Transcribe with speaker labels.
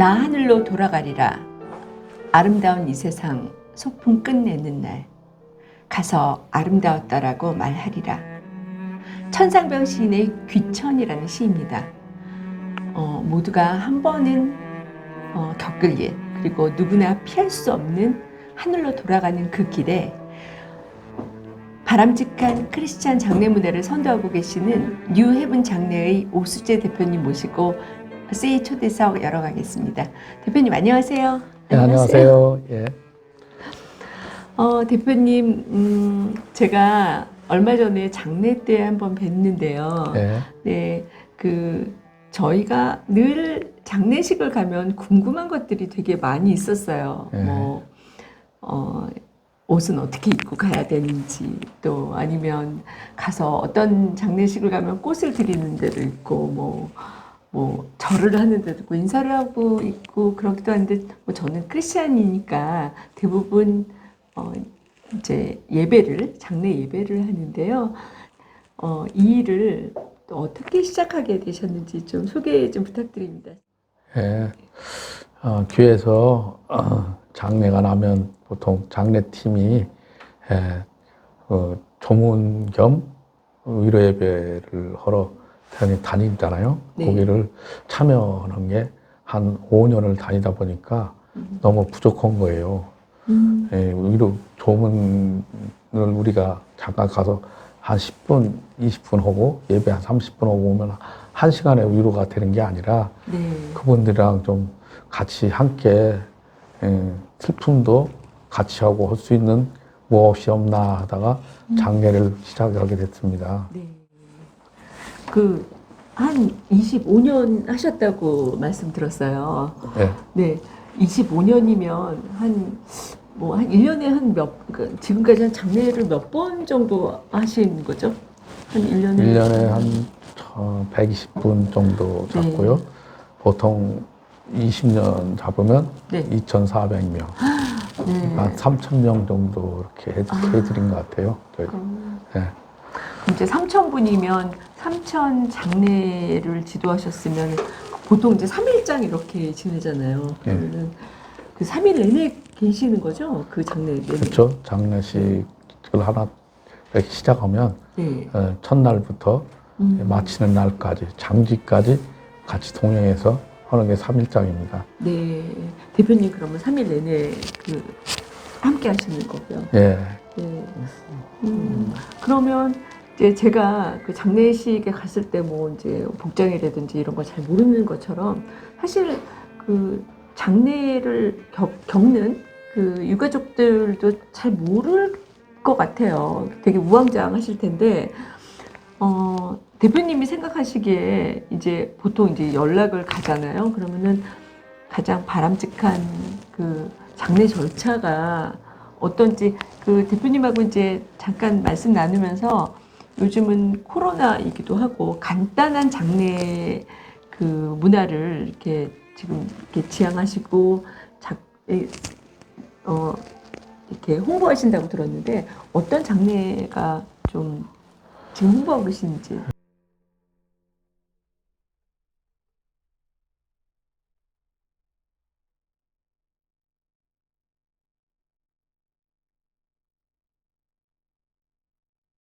Speaker 1: 나 하늘로 돌아가리라. 아름다운 이 세상 소풍 끝내는 날. 가서 아름다웠다라고 말하리라. 천상병 시인의 귀천이라는 시입니다. 어, 모두가 한 번은 어, 겪을 일, 그리고 누구나 피할 수 없는 하늘로 돌아가는 그 길에 바람직한 크리스찬 장례 문화를 선도하고 계시는 뉴헤븐 장례의 오수재 대표님 모시고 세이 초대석 열어가겠습니다. 대표님 안녕하세요.
Speaker 2: 네, 안녕하세요. 예.
Speaker 1: 어, 대표님, 음, 제가 얼마 전에 장례 때 한번 뵀는데요.
Speaker 2: 예.
Speaker 1: 네, 그 저희가 늘 장례식을 가면 궁금한 것들이 되게 많이 있었어요.
Speaker 2: 네.
Speaker 1: 뭐 어, 옷은 어떻게 입고 가야 되는지 또 아니면 가서 어떤 장례식을 가면 꽃을 드리는 데도 있고 뭐. 뭐 절을 하는 데도 있고 인사를 하고 있고 그렇기도 한데 뭐 저는 크리스찬이니까 대부분 어 이제 예배를 장례 예배를 하는데요. 어, 이 일을 또 어떻게 시작하게 되셨는지 좀 소개 좀 부탁드립니다.
Speaker 2: 예. 어, 교회에서 어, 장례가 나면 보통 장례팀이 예, 어, 조문 겸 위로 예배를 하러 다니- 다니잖아요.
Speaker 1: 네.
Speaker 2: 거기를 참여하는 게 한 5년을 다니다 보니까 너무 부족한 거예요.
Speaker 1: 음,
Speaker 2: 예, 위로 조문을 우리가 잠깐 가서 한 10분, 20분 하고 예배 한 30분 하고 오면 한 시간에 위로가 되는 게 아니라
Speaker 1: 네.
Speaker 2: 그분들이랑 좀 같이 함께 예, 슬픔도 같이 하고 할 수 있는 무엇이 없나 하다가 장례를 시작하게 됐습니다.
Speaker 1: 네. 그, 한 25년 하셨다고 말씀 들었어요.
Speaker 2: 예,
Speaker 1: 네. 25년이면 한, 뭐, 한 1년에 한 몇, 그 지금까지 한 장례를 몇 번 정도 하신 거죠? 한 1년에?
Speaker 2: 1년에 한 120분 정도 잡고요.
Speaker 1: 네.
Speaker 2: 보통 20년 잡으면
Speaker 1: 네.
Speaker 2: 2,400명.
Speaker 1: 네.
Speaker 2: 한 3천 명 정도 이렇게 해, 해드린 것 같아요. 저희. 예.
Speaker 1: 이제 3천 분이면 3천 장례를 지도하셨으면 보통 이제 3일장 이렇게 지내잖아요.
Speaker 2: 예.
Speaker 1: 그러면 그 3일 내내 계시는 거죠? 그 장례 내내.
Speaker 2: 그렇죠. 장례식을 하나 시작하면
Speaker 1: 네.
Speaker 2: 어, 첫날부터
Speaker 1: 음.
Speaker 2: 마치는 날까지 장지까지 같이 동행해서 하는 게 3일장입니다.
Speaker 1: 네. 대표님 그러면 3일 내내 그 함께 하시는 거고요.
Speaker 2: 예.
Speaker 1: 네. 음, 그러면 이제 제가 그 장례식에 갔을 때 뭐 이제 복장이라든지 이런 거잘 모르는 것처럼 사실 그 장례를 겪, 겪는 그 유가족들도 잘 모를 것 같아요. 되게 우왕좌왕하실 텐데 어, 대표님이 생각하시기에 이제 보통 이제 연락을 가잖아요. 그러면은 가장 바람직한 그 장례 절차가 어떤지 그 대표님하고 이제 잠깐 말씀 나누면서 요즘은 코로나이기도 하고 간단한 장례 그 문화를 이렇게 지금 이렇게 지향하시고 작, 이- 어, 이렇게 홍보하신다고 들었는데 어떤 장례가 좀 지금 홍보하고 계신지